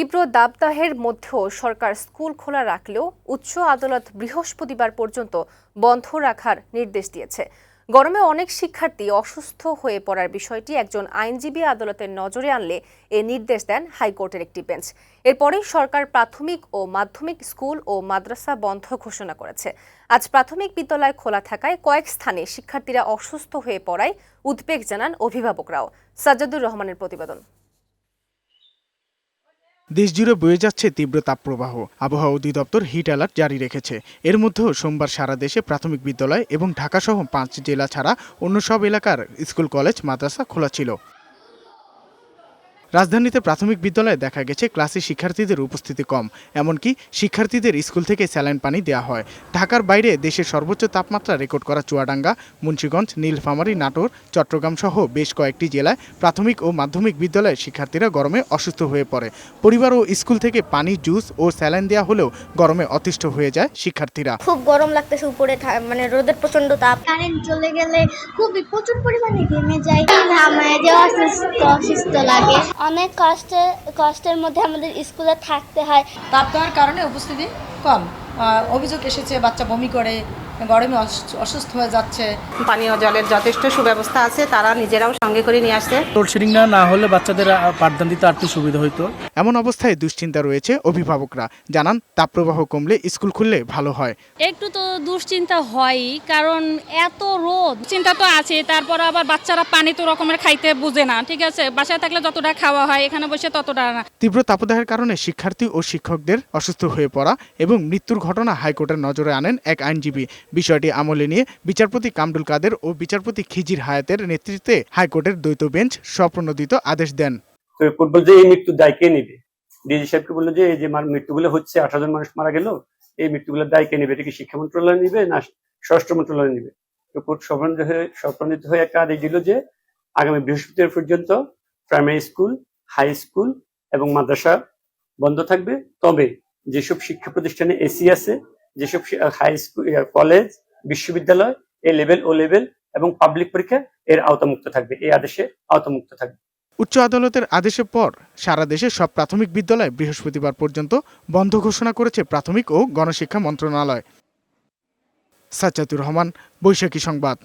তীব্র দাবদাহের মধ্যেও সরকার স্কুল খোলা রাখলেও উচ্চ আদালত বৃহস্পতিবার পর্যন্ত বন্ধ রাখার নির্দেশ দিয়েছে। গরমে অনেক শিক্ষার্থী অসুস্থ হয়ে পড়ার বিষয়টি একজন আইনজীবী আদালতের নজরে আনলে এ নির্দেশ দেন হাইকোর্টের একটি বেঞ্চ। এরপরেই সরকার প্রাথমিক ও মাধ্যমিক স্কুল ও মাদ্রাসা বন্ধ ঘোষণা করেছে। আজ প্রাথমিক বিদ্যালয় খোলা থাকায় কয়েক স্থানে শিক্ষার্থীরা অসুস্থ হয়ে পড়ায় উদ্বেগ জানান অভিভাবকরাও। সাজ্জাদুর রহমানের প্রতিবেদন। দেশজুড়ে বয়ে যাচ্ছে তীব্র তাপপ্রবাহ। আবহাওয়া অধিদপ্তর হিট অ্যালার্ট জারি রেখেছে। এর মধ্যেও সোমবার সারা দেশে প্রাথমিক বিদ্যালয় এবং ঢাকাসহ পাঁচ জেলা ছাড়া অন্য সব এলাকার স্কুল, কলেজ, মাদ্রাসা খোলা ছিল। রাজধানীতে প্রাথমিক বিদ্যালয়ে দেখা গেছে ক্লাসে শিক্ষার্থীদের উপস্থিতি কম এমনকি শিক্ষার্থীদের স্কুল থেকে স্যালাইন পানি দেওয়া হয়। ঢাকার বাইরে দেশের সর্বোচ্চ তাপমাত্রা রেকর্ড করা চুয়াডাঙ্গা মুন্সীগঞ্জ নীলফামারী নাটোর চট্টগ্রাম সহ বেশ কয়েকটি জেলায় প্রাথমিক ও মাধ্যমিক বিদ্যালয়ের শিক্ষার্থীরা গরমে অসুস্থ হয়ে পড়ে। পরিবার ও স্কুল থেকে পানি জুস ও স্যালাইন দেওয়া হলেও গরমে অতিষ্ঠ হয়ে যায় শিক্ষার্থীরা। খুব গরম লাগতেছে উপরে মানে রোদের প্রচণ্ড তাপ। কারেন্ট চলে গেলে খুবই প্রচুর পরিমাণে ঘেমে যায়। যে অসুস্থ অসুস্থ লাগে। অনেক কষ্টে, কষ্টের মধ্যে আমাদের স্কুলে থাকতে হয়। তাপ কারণে উপস্থিতি কম। অভিযোগ এসেছে, বাচ্চা বমি করে গরমে অসুস্থ- অসুস্থ হয়ে যাচ্ছে। পানীয় জলের যথেষ্ট সুব্যবস্থা আছে তারা নিজেরাও সঙ্গে করে নিয়ে আসছে। লোডশেডিং না না হলে বাচ্চাদের পাঠদান দিতে আর একটু সুবিধা হতো এমন অবস্থায় দুশ্চিন্তা রয়েছে অভিভাবকরা। জানান তাপপ্রবাহ কমলে স্কুল খুললে ভালো হয়। একটু তো দুশ্চিন্তা হয়ই কারণ এত রোদ। চিন্তা তো আছে তারপর আবার বাচ্চারা পানি তো রকমের খাইতে বুঝে না ঠিক আছে? বাসায় থাকলে যতটা খাওয়া হয় এখানে বসে ততটা না। তীব্র তাপদাহের কারণে শিক্ষার্থী ও শিক্ষকদের অসুস্থ হয়ে পড়া এবং মৃত্যুর ঘটনা হাইকোর্টের নজরে আনেন এক আইনজীবী। বিষয়টি আমলে নিয়ে বিচারপতি কামরুল কাদের ও বিচারপতি খিজির হায়াতের নেতৃত্বে হাইকোর্টের দ্বৈত বেঞ্চ স্বপ্রণোদিত আদেশ দেন। কোর্ট বলছে এই মৃত্যুর দায় কে নেবে? ডিজি সাহেবকে বলল যে এই যে মৃত্যুগুলো হচ্ছে, আঠারো জন মানুষ মারা গেল, এই মৃত্যুগুলোর দায় কে নেবে? এটা কি শিক্ষা মন্ত্রণালয় নিবে না স্বরাষ্ট্র মন্ত্রণালয় নিবে? তো কোর্ট সপ্রণিত হয়ে সপ্রণিত হয়ে একটা আদেশ দিল যে আগামী বৃহস্পতিবার পর্যন্ত প্রাইমারি স্কুল, হাই স্কুল এবং মাদ্রাসা বন্ধ থাকবে। তবে যেসব শিক্ষা প্রতিষ্ঠানে এসি আছে যেসব হাই স্কুল কলেজ বিশ্ববিদ্যালয়, এ লেভেল ও লেভেল এবং পাবলিক পরীক্ষা এর আওতামুক্ত থাকবে, এই আদেশে আওতামুক্ত থাকবে। উচ্চ আদালতের আদেশের পর সারা দেশে সব প্রাথমিক বিদ্যালয় বৃহস্পতিবার পর্যন্ত বন্ধ ঘোষণা করেছে প্রাথমিক ও গণশিক্ষা মন্ত্রণালয়। সাজ্জাদুর রহমান, বৈশাখী সংবাদ।